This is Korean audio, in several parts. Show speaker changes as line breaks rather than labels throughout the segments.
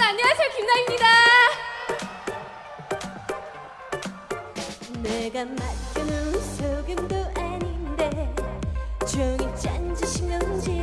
안녕하세요 김나입니다.
내가 맡겨놓은 소금도 아닌데 종이 짠짓인 건지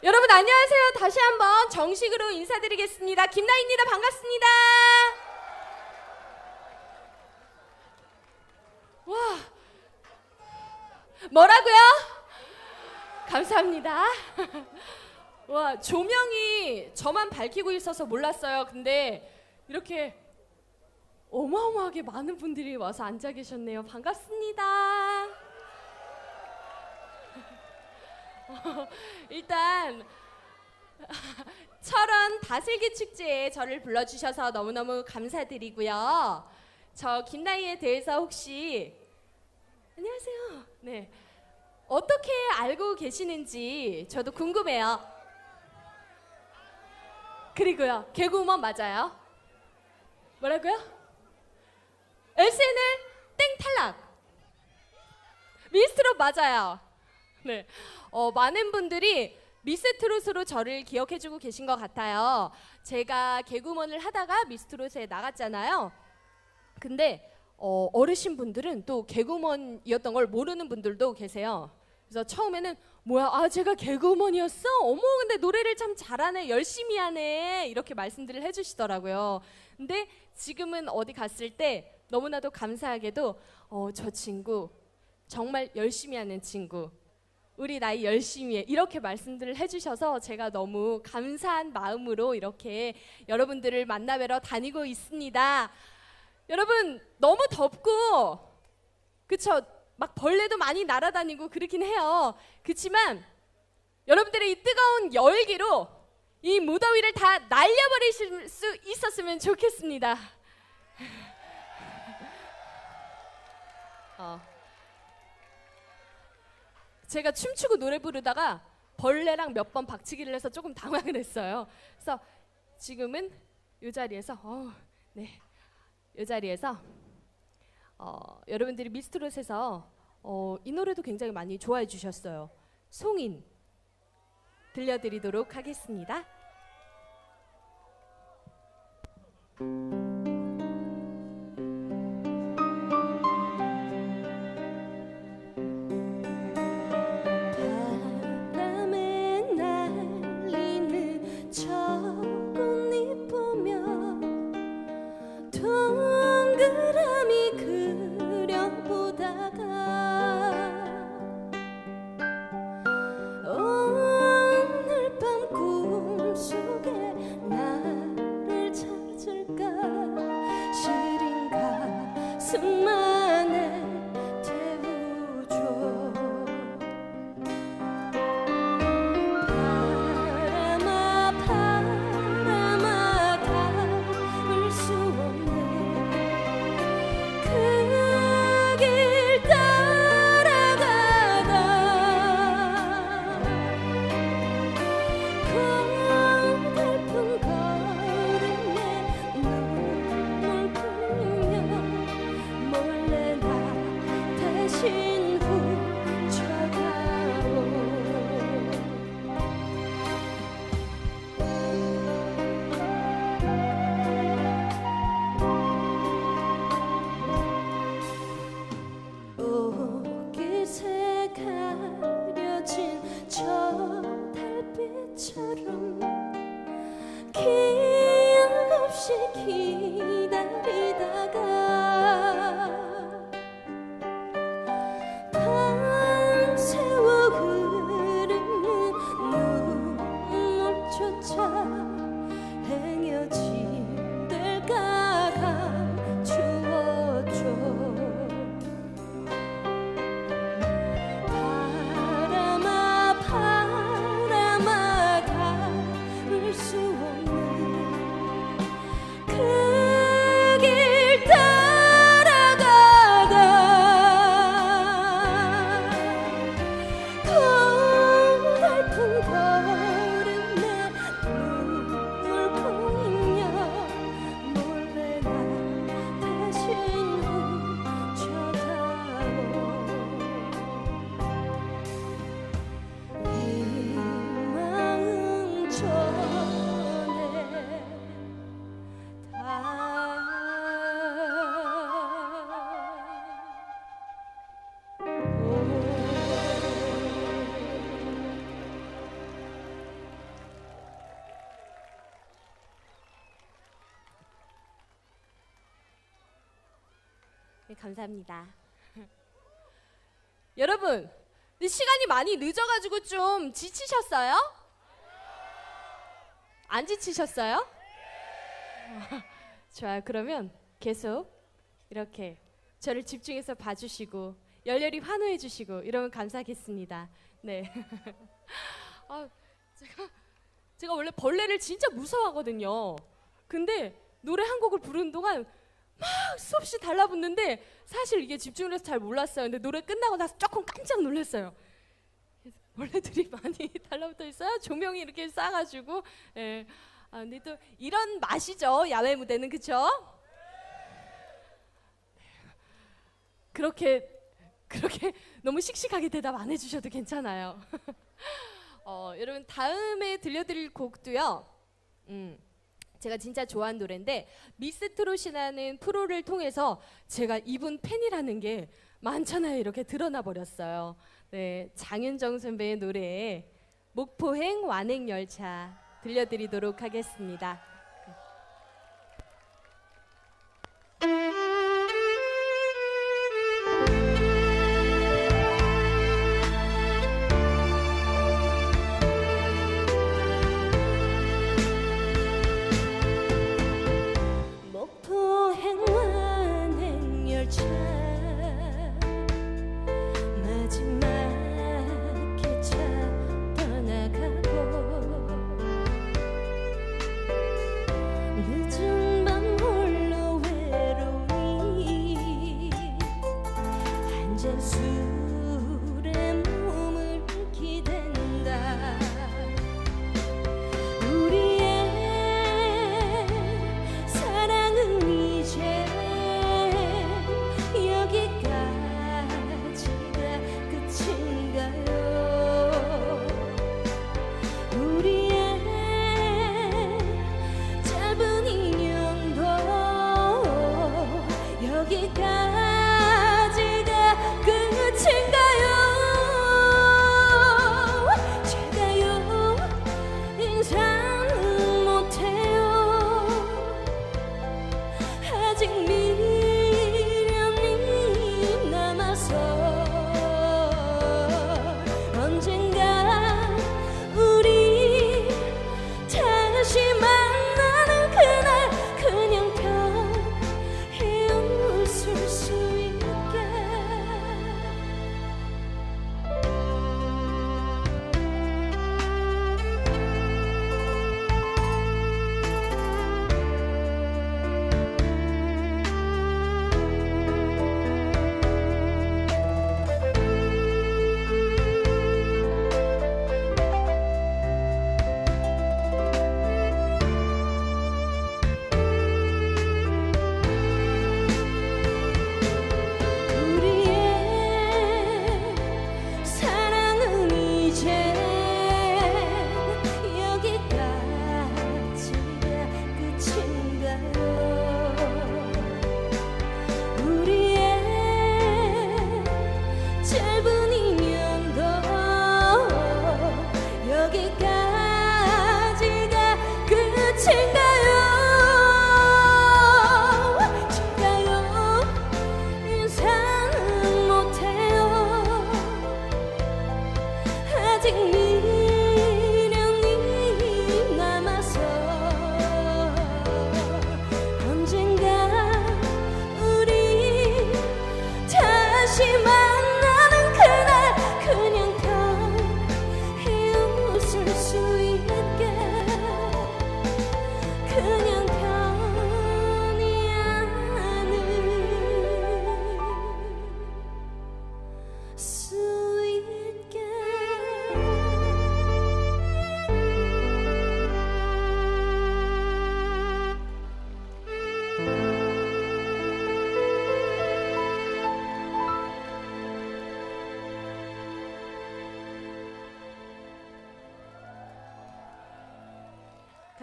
여러분 안녕하세요. 다시 한번 정식으로 인사드리겠습니다. 김나입니다. 반갑습니다. 와 뭐라고요? 감사합니다. 와 조명이 저만 밝히고 있어서 몰랐어요. 근데 이렇게 어마어마하게 많은 분들이 와서 앉아 계셨네요. 반갑습니다. 일단 철원 다슬기 축제에 저를 불러주셔서 너무너무 감사드리고요. 저 김나희에 대해서 혹시 안녕하세요. 네 어떻게 알고 계시는지 저도 궁금해요. 그리고요 개그우먼 맞아요? 뭐라고요? SNL 땡 탈락. 미스트롯 맞아요. 네. 어, 많은 분들이 미스트롯으로 저를 기억해주고 계신 것 같아요. 제가 개구먼을 하다가 미스트롯에 나갔잖아요. 근데 어, 어르신 분들은 또 개구먼이었던 걸 모르는 분들도 계세요. 그래서 처음에는 뭐야, 아 제가 개구먼이었어? 어머, 근데 노래를 참 잘하네, 열심히 하네 이렇게 말씀들을 해주시더라고요. 근데 지금은 어디 갔을 때 너무나도 감사하게도 어, 저 친구 정말 열심히 하는 친구. 우리 나이 열심히 해. 이렇게 말씀들을 해주셔서 제가 너무 감사한 마음으로 이렇게 여러분들을 만나뵈러 다니고 있습니다. 여러분 너무 덥고 그쵸 막 벌레도 많이 날아다니고 그렇긴 해요. 그렇지만 여러분들의 이 뜨거운 열기로 이 무더위를 다 날려버리실 수 있었으면 좋겠습니다.
어. 제가 춤추고 노래 부르다가 벌레랑 몇 번 박치기를 해서 조금 당황을 했어요. 그래서 지금은 이 자리에서 어, 네. 이 자리에서 어, 여러분들이 미스트롯에서 어, 이 노래도 굉장히 많이 좋아해 주셨어요. 송인 들려드리도록 하겠습니다. 감사합니다. 여러분, 시간이 많이 늦어가지고 좀 지치셨어요? 안 지치셨어요? 좋아요. 그러면 계속 이렇게 저를 집중해서 봐주시고 열렬히 환호해주시고 이러면 감사하겠습니다. 네. 아, 제가 제가 원래 벌레를 진짜 무서워하거든요. 근데 노래 한 곡을 부르는 동안 막 수없이 달라붙는데 사실 이게 집중을 해서 잘 몰랐어요. 근데 노래 끝나고 나서 조금 깜짝 놀랐어요. 벌레들이 많이 달라붙어 있어요. 조명이 이렇게 싸가지고. 예. 아, 근데 또 이런 맛이죠. 야외 무대는 그쵸? 그렇게 그렇게 너무 씩씩하게 대답 안 해주셔도 괜찮아요. 어, 여러분 다음에 들려드릴 곡도요. 음, 제가 진짜 좋아하는 노래인데 미스 트롯이라는 프로를 통해서 제가 이분 팬이라는 게 많잖아요. 이렇게 드러나 버렸어요. 네, 장윤정 선배의 노래 목포행 완행 열차 들려드리도록 하겠습니다.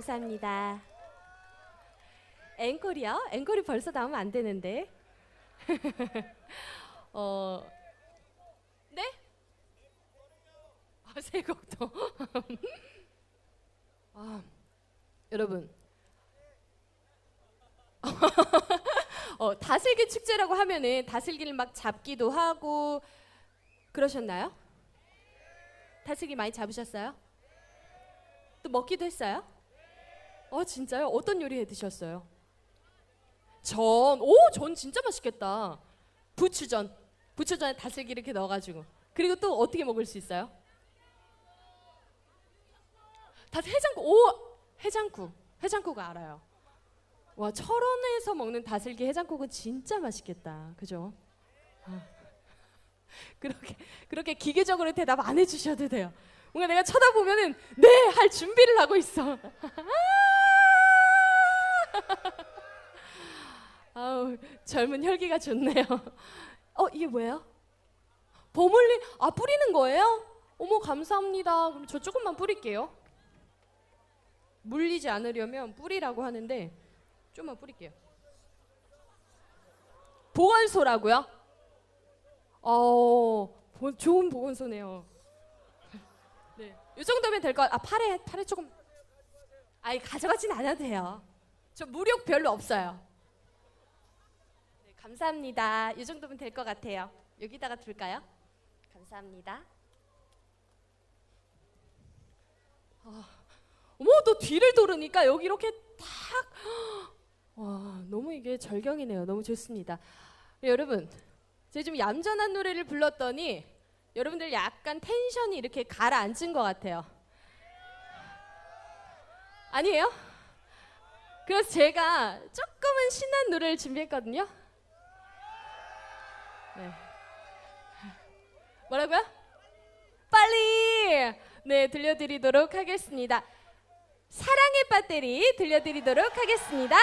감사합니다. 앵콜이요? 앵콜이 벌써 나오면 안 되는데. 어, 네? 아, 새 곡도. 아, 여러분. 어, 다슬기 축제라고 하면은 다슬기를 막 잡기도 하고 그러셨나요? 다슬기 많이 잡으셨어요? 또 먹기도 했어요? 어 진짜요? 어떤 요리 해 드셨어요? 전, 오, 전 진짜 맛있겠다. 부추전, 부추전에 다슬기 이렇게 넣어가지고. 그리고 또 어떻게 먹을 수 있어요? 다 해장국, 오, 해장국, 해장국 알아요. 와, 철원에서 먹는 다슬기 해장국은 진짜 맛있겠다. 그죠? 아. 그렇게 그렇게 기계적으로 대답 안 해주셔도 돼요. 뭔가 내가 쳐다보면은 네 할 준비를 하고 있어. 아우 젊은 혈기가 좋네요. 어 이게 뭐예요? 버물리 아 뿌리는 거예요? 어머 감사합니다. 그럼 저 조금만 뿌릴게요. 물리지 않으려면 뿌리라고 하는데 좀만 뿌릴게요. 보건소라고요? 어 보- 좋은 보건소네요. 네, 이 정도면 될 것. 같- 아 팔에 팔에 조금. 아이 가져가진 않아도 돼요. 저 무력 별로 없어요. 네, 감사합니다. 이 정도면 될 것 같아요. 여기다가 둘까요? 감사합니다. 아, 어머 또 뒤를 돌으니까 여기 이렇게 탁. 와 너무 이게 절경이네요. 너무 좋습니다. 네, 여러분 제가 좀 얌전한 노래를 불렀더니 여러분들 약간 텐션이 이렇게 가라앉은 것 같아요. 아니에요? 그래서 제가 조금은 신난 노래를 준비했거든요. 네. 뭐라고요? 빨리 네 들려드리도록 하겠습니다. 사랑의 배터리 들려드리도록 하겠습니다.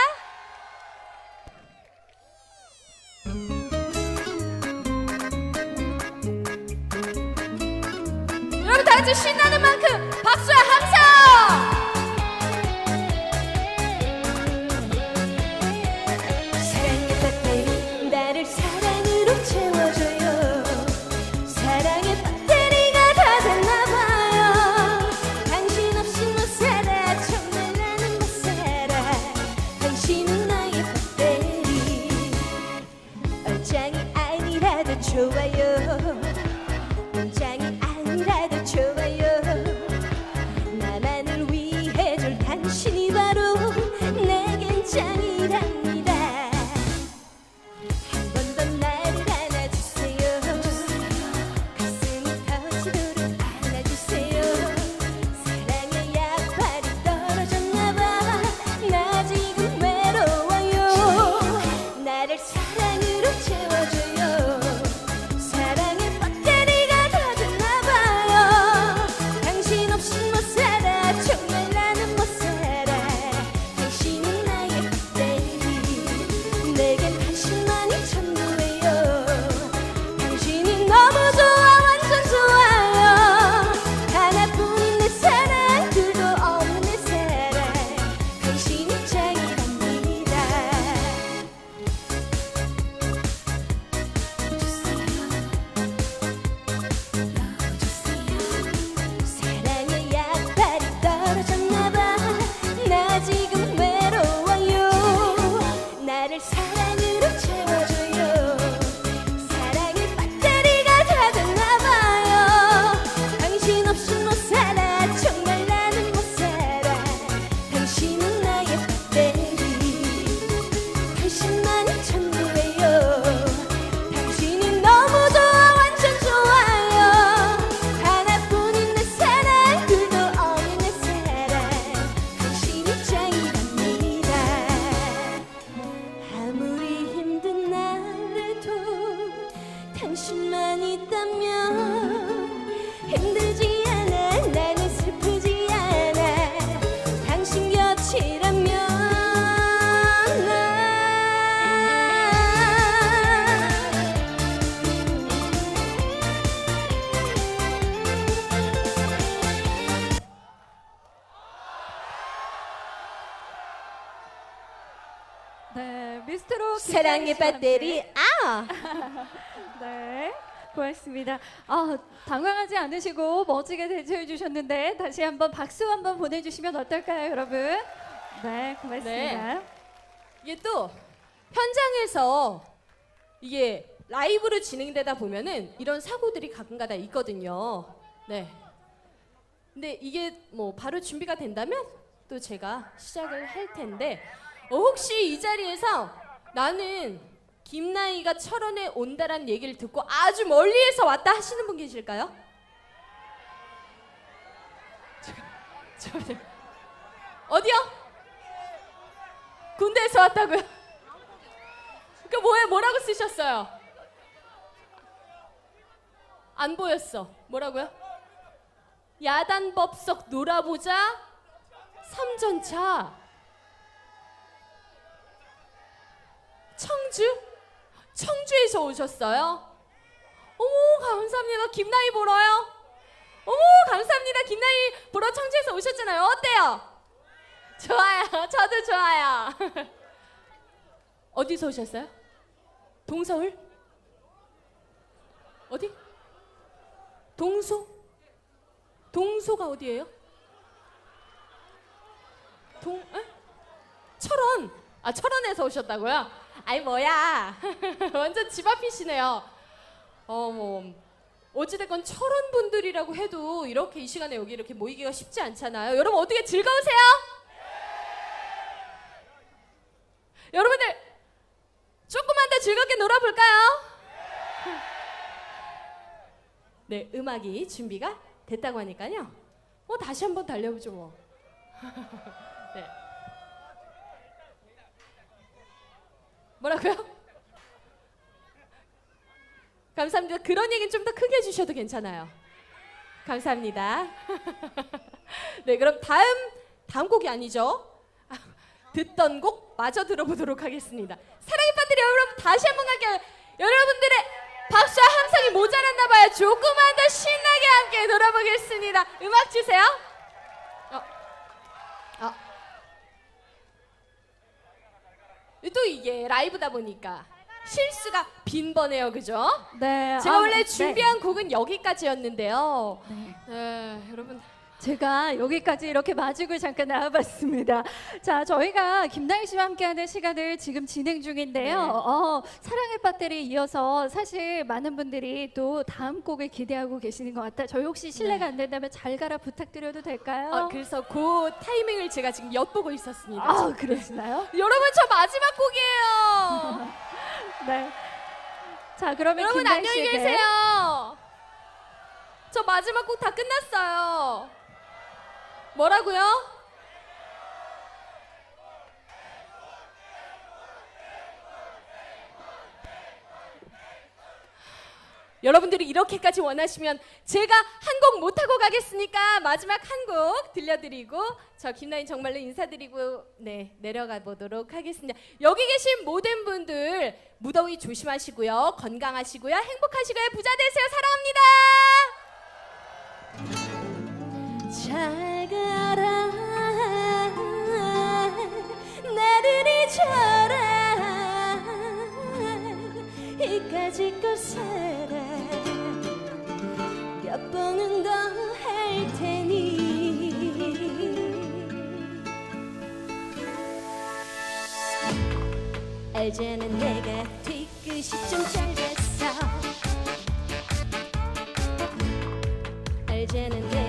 여러분 다 같이 신나는 만큼 박수와 함성!
사랑의 배터리. 아
네, 고맙습니다. 아, 당황하지 않으시고 멋지게 대처해 주셨는데 다시 한번 박수 한번 보내주시면 어떨까요, 여러분? 네, 고맙습니다.
이게 또 현장에서 이게 라이브로 진행되다 보면은 이런 사고들이 가끔가다 있거든요. 네. 근데 이게 뭐 바로 준비가 된다면 또 제가 시작을 할 텐데 어, 혹시 이 자리에서 나는 김나희가 철원에 온다란 얘기를 듣고 아주 멀리에서 왔다 하시는 분 계실까요? 저, 저, 어디요? 군대에서 왔다고요? 그 뭐에 뭐라고 쓰셨어요? 안 보였어. 뭐라고요? 야단법석 놀아보자. 삼전차. 청주? 청주에서 오셨어요? 어머 감사합니다. 김나희 보러요. 어머 감사합니다. 김나희 보러 청주에서 오셨잖아요. 어때요? 좋아요. 저도 좋아요. 어디서 오셨어요? 동서울? 어디? 동소? 동소가 어디예요? 동? 에? 철원. 아 철원에서 오셨다고요? 아이 뭐야? 완전 집 앞이시네요. 어뭐 어찌됐건 철원 분들이라고 해도 이렇게 이 시간에 여기 이렇게 모이기가 쉽지 않잖아요. 여러분 어떻게 즐거우세요? 여러분들 조금만 더 즐겁게 놀아볼까요? 네, 음악이 준비가 됐다고 하니까요. 뭐 다시 한번 달려보죠 뭐. 네. 뭐라고요? 감사합니다. 그런 얘기는 좀 더 크게 해주셔도 괜찮아요. 감사합니다. 네, 그럼 다음 다음 곡이 아니죠? 아, 듣던 곡 마저 들어보도록 하겠습니다. 사랑의 팬들이 여러분 다시 한번 갈게요. 여러분들의 박수와 함성이 모자랐나 봐요. 조금만 더 신나게 함께 놀아보겠습니다. 음악 주세요. 어. 어. 또 이게 라이브다 보니까 실수가 빈번해요, 그죠?
네,
제가
아,
원래
네.
준비한 곡은 여기까지였는데요.
네.
네, 여러분
제가 여기까지 이렇게 마주고 잠깐 나와봤습니다. 자, 저희가 김나희 씨와 함께하는 시간을 지금 진행 중인데요.
네.
어, 사랑의 배터리 이어서 사실 많은 분들이 또 다음 곡을 기대하고 계시는 것 같아요. 저희 혹시 실례가 안 된다면 잘 가라 부탁드려도 될까요?
어, 그래서 그 타이밍을 제가 지금 엿보고 있었습니다.
아, 그러시나요?
여러분 저 마지막 곡이에요.
네. 자, 그러면
여러분 안녕히 계세요. 저 마지막 곡 다 끝났어요. 뭐라고요? 여러분들이 이렇게까지 원하시면 제가 한 곡 못하고 가겠으니까 마지막 한 곡 들려드리고 저 김나인 정말로 인사드리고 네 내려가 보도록 하겠습니다. 여기 계신 모든 분들 무더위 조심하시고요. 건강하시고요. 행복하시고요. 부자 되세요. 사랑합니다.
잘 가라. 나를 잊어라. 이까지 껏 살아. 몇 번은 더 할 테니. 알잖아 내가 뒤끝이 좀 짧았어 알잖아 내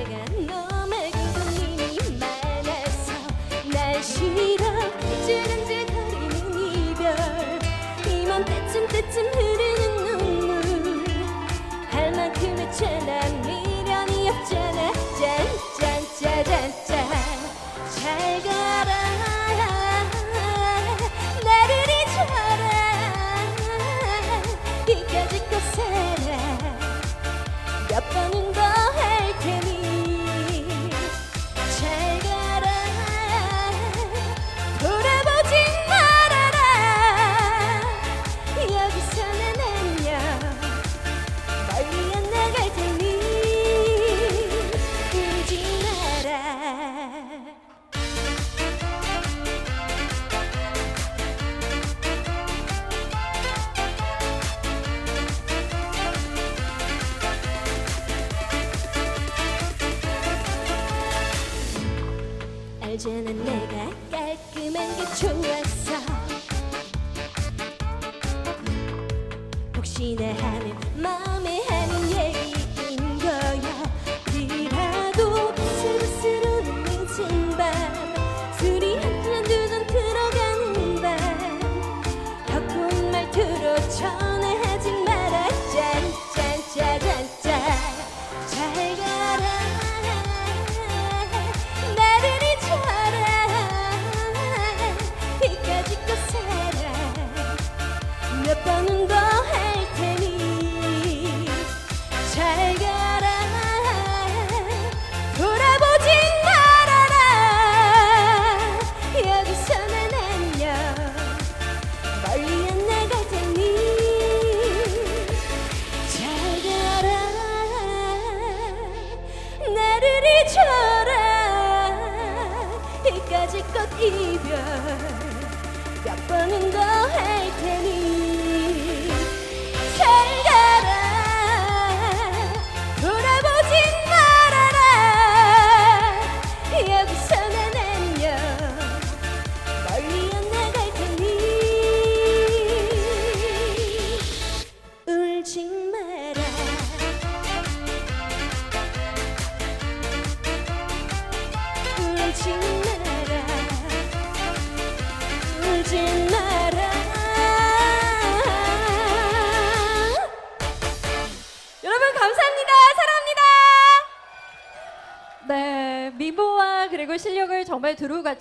말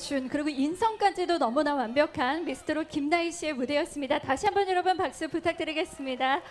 갖춘 그리고 인성까지도 너무나 완벽한 미스트롯 김나희 씨의 무대였습니다. 다시 한번 여러분 박수 부탁드리겠습니다.